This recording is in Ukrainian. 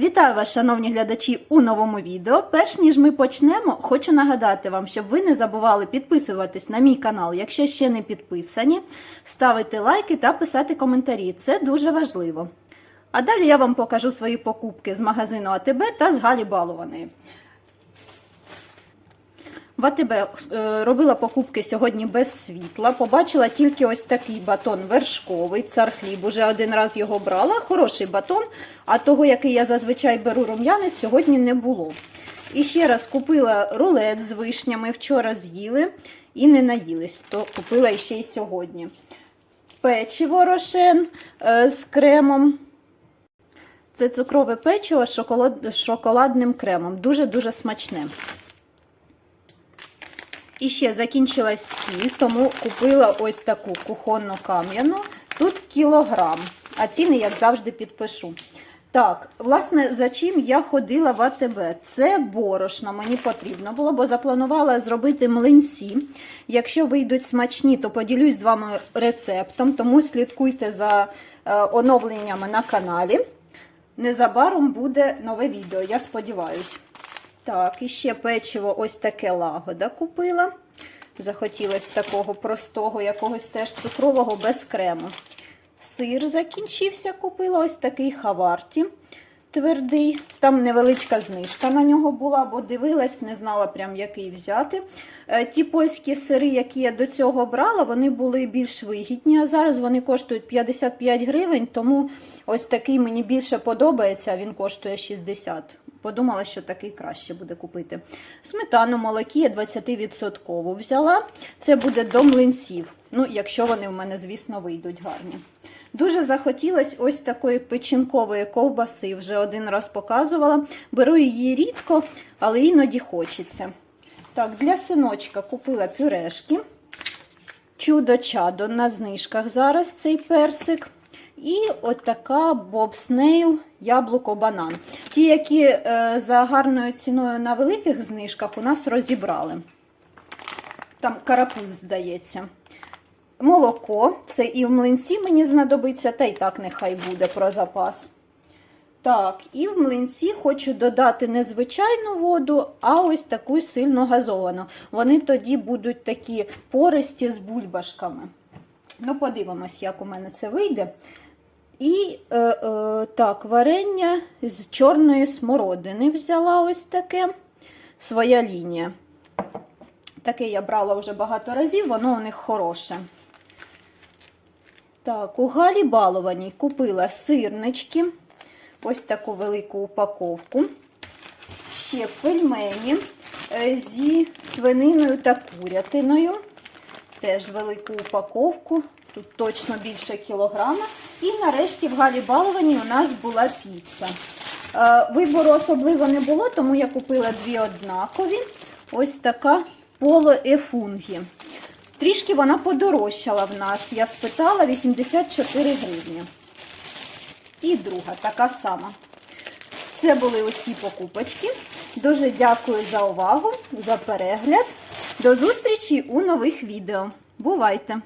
Вітаю вас, шановні глядачі, у новому відео. Перш ніж ми почнемо, хочу нагадати вам, щоб ви не забували підписуватись на мій канал, якщо ще не підписані, ставити лайки та писати коментарі. Це дуже важливо. А далі я вам покажу свої покупки з магазину АТБ та з Галі Балованої. В е, робила покупки сьогодні без світла. Побачила тільки ось такий батон вершковий, цар хліб. Уже один раз його брала. Хороший батон, а того, який я зазвичай беру рум'янець, сьогодні не було. І ще раз купила рулет з вишнями. Вчора з'їли і не наїлись, то купила ще й сьогодні. Печиво рошен е, з кремом. Це цукрове печиво з шоколадним кремом. Дуже-дуже смачне. І ще закінчилась сіль, тому купила ось таку кухонну кам'яну. Тут кілограм, а ціни, як завжди, підпишу. Так, власне, за чим я ходила в АТБ? Це борошно мені потрібно було, бо запланувала зробити млинці. Якщо вийдуть смачні, то поділюсь з вами рецептом, тому слідкуйте за е, оновленнями на каналі. Незабаром буде нове відео, я сподіваюся. Так, і ще печиво ось таке лагода купила. Захотілося такого простого, якогось теж цукрового без крему. Сир закінчився, купила ось такий хаварті твердий. Там невеличка знижка на нього була, бо дивилась, не знала прям який взяти. Е, Ті польські сири, які я до цього брала, вони були більш вигідні, а зараз вони коштують 55 гривень, тому ось такий мені більше подобається, він коштує 60. Подумала, що такий краще буде купити. Сметану молокі я 20% взяла. Це буде до млинців. Ну, якщо вони в мене, звісно, вийдуть гарні. Дуже захотілося ось такої печінкової ковбаси. Вже один раз показувала. Беру її рідко, але іноді хочеться. Так, для синочка купила пюрешки. Чудо-чадо на знижках зараз цей персик. І от така бобснейл яблуко-банан. Ті, які е, за гарною ціною на великих знижках, у нас розібрали. Там карапуз, здається. Молоко. Це і в млинці мені знадобиться, та й так нехай буде про запас. Так, і в млинці хочу додати не звичайну воду, а ось таку сильно газовану. Вони тоді будуть такі пористі з бульбашками. Ну, подивимось, як у мене це вийде. І е, е, так, варення з чорної смородини взяла ось таке. Своя лінія. Таке я брала вже багато разів, воно у них хороше. Так, у Галі Балованій купила сирнички. Ось таку велику упаковку. Ще пельмені е, зі свининою та курятиною. Теж велику упаковку. Тут точно більше кілограма. І нарешті в Галі Балованій у нас була піца. Е, Вибору особливо не було, тому я купила дві однакові. Ось така поло ефунгі. Трішки вона подорожчала в нас. Я спитала 84 гривні. І друга така сама. Це були усі покупочки. Дуже дякую за увагу, за перегляд. До зустрічі у нових відео. Бувайте!